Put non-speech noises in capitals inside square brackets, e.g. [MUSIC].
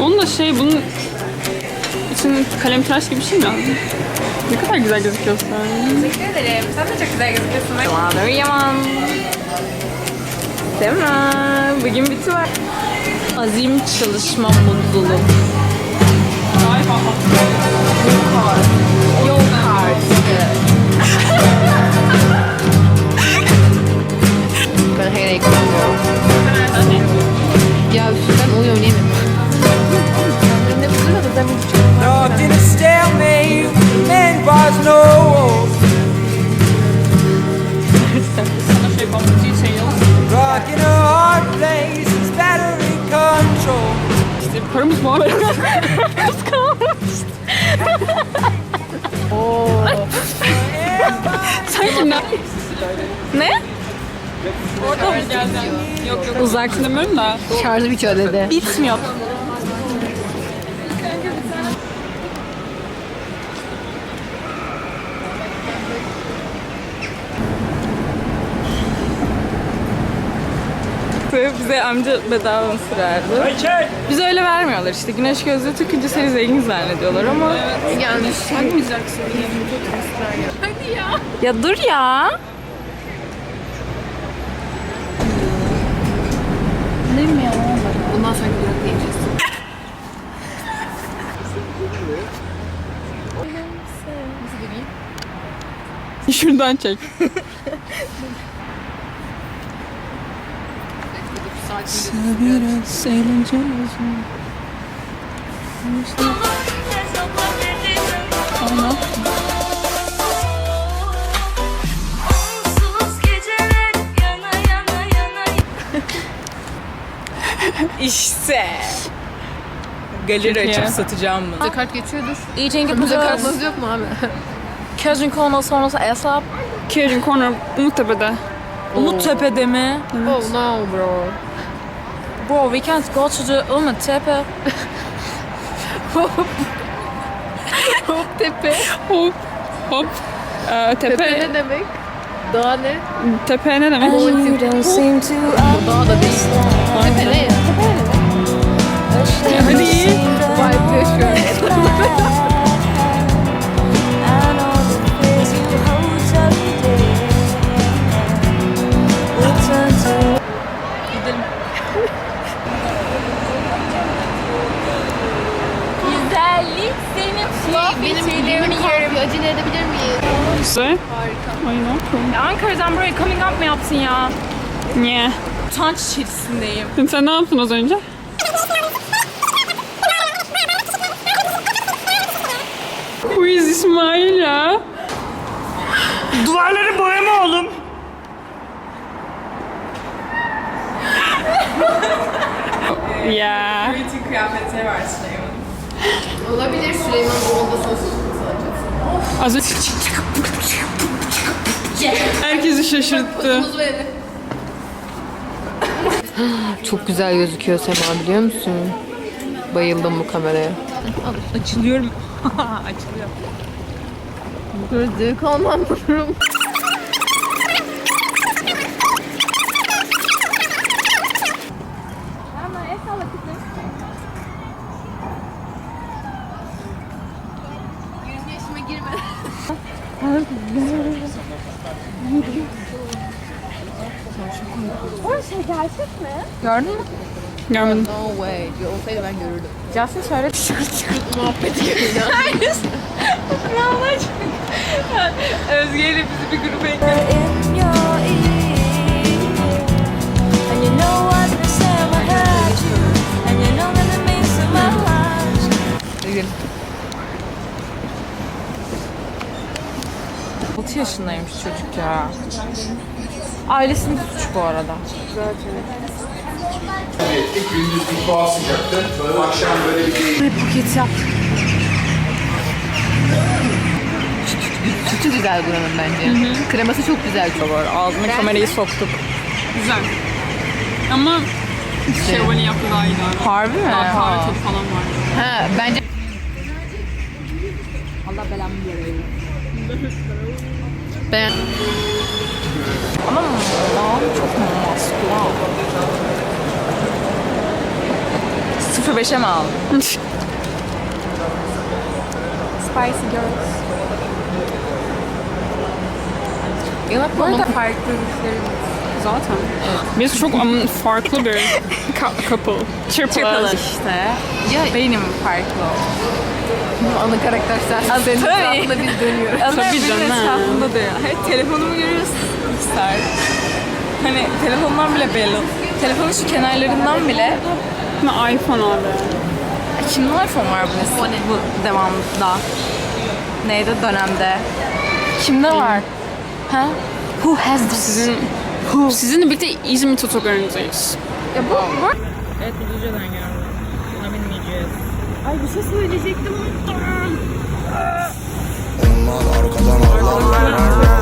Onun da şey bunun için kalem tıraş gibi bir şey mi lazım? Ne kadar güzel gözüküyorsun. Teşekkür ederim. Sen de çok güzel gözüküyorsun. Yaman yaman. Değil mi? Bugün bitiyor. Azim çalışma mutluluk. Yok artık. Locked in a stalemate, and bars no walls. Sana yapamayacağı yok. Rock in a hard place, it's battery control. İşte paramız var. Kıskanmış. Sanki ne? Ne? Orada mı geleceksin? Yok yok. Uzak demiyorum da. Şarjı bitiyor dedi. Bitmiyor. Bize amca bedava mısır verdi. Bize öyle vermiyorlar işte. Güneş gözlüğü takınca seni zengin zannediyorlar ama. Yanlış. Takmayacaksın. Ya dur ya. Bundan sonra bırak yiyeceğiz. Şuradan çek. [LAUGHS] Onsuz geceler yana yana yana İşte. Galeri iyi. açıp satacağım bunu. Bize kart geçiyordur. Eating Bize kartınız yok mu abi? [LAUGHS] Kajun konu sonrası hesap. Cajun Corner Umuttepe'de. Umuttepe'de mi? Oh no bro. Bro, we can't go to the Umuttepe. Hop tepe. Hop hop. Ee, tepe, Tepe ne demek? Dağ ne? tepe ne demek? Dağ da değil. Tepe ne ya? Hadi. Vibe yaşıyor. [LAUGHS] Güzellik senin Benim şeylerimi yerim. Acele edebilir miyiz? Güzel. Ay ne? Ankara'dan buraya coming up mı yaptın ya? Niye? Utanç içerisindeyim. Şimdi sen ne yaptın az önce? Quiz İsmail ya. Duvarları boyama oğlum. Ya. Bütün kıyafetleri var Süleyman. Olabilir Süleyman Oğuz'da sos Az önce Herkesi şaşırttı. Çok güzel gözüküyor Sema biliyor musun? Bayıldım bu kameraya. Açılıyorum. [LAUGHS] Açılıyor. Gözlüğü kalmamıyorum. Gördün mü? Görmedim. No way. Diyor olsaydı ben görürdüm. Justin söyle. Muhabbeti gibi ya. Allah aşkına. Özge ile bizi bir gruba ekledik. in 6 yaşındaymış çocuk ya. Ailesinin suçu bu arada. İlk gündüz bir boğa sıcaktı. Böyle akşam böyle bir Bir paket yap. Sütü güzel buranın bence. Kreması çok güzel. Var. Ağzına kamerayı soktuk. Güzel. Ama Şevval'in yaptığı daha iyi abi. Harbi mi? Daha kahve tadı falan var. Ha bence [LAUGHS] ben Ama mağam çok maskula. 05'e mi aldın? [LAUGHS] Spicy Girls. Yanak Bu arada farklı. Zaten. Biz çok um, farklı bir ka- [LAUGHS] couple. Triple Triple. işte. Ya Benim farklı. Ana karakter sensin. Senin tabii. etrafında biz dönüyoruz. Onlar Tabii benim canım. etrafımda da ya. Hayır telefonumu görüyorsun. Mikser. Hani telefondan bile belli. Telefonun şu kenarlarından bile Ama iPhone abi. Kimde iPhone var bu nesil? Bu devamda. Neydi dönemde? Kimde var? Ha? Who has this? Sizin Sizinle birlikte İzmit otogarındayız. Evet bu Düzce'den geldi. Ay bir şey söyleyecektim unuttum. Onlar arkadan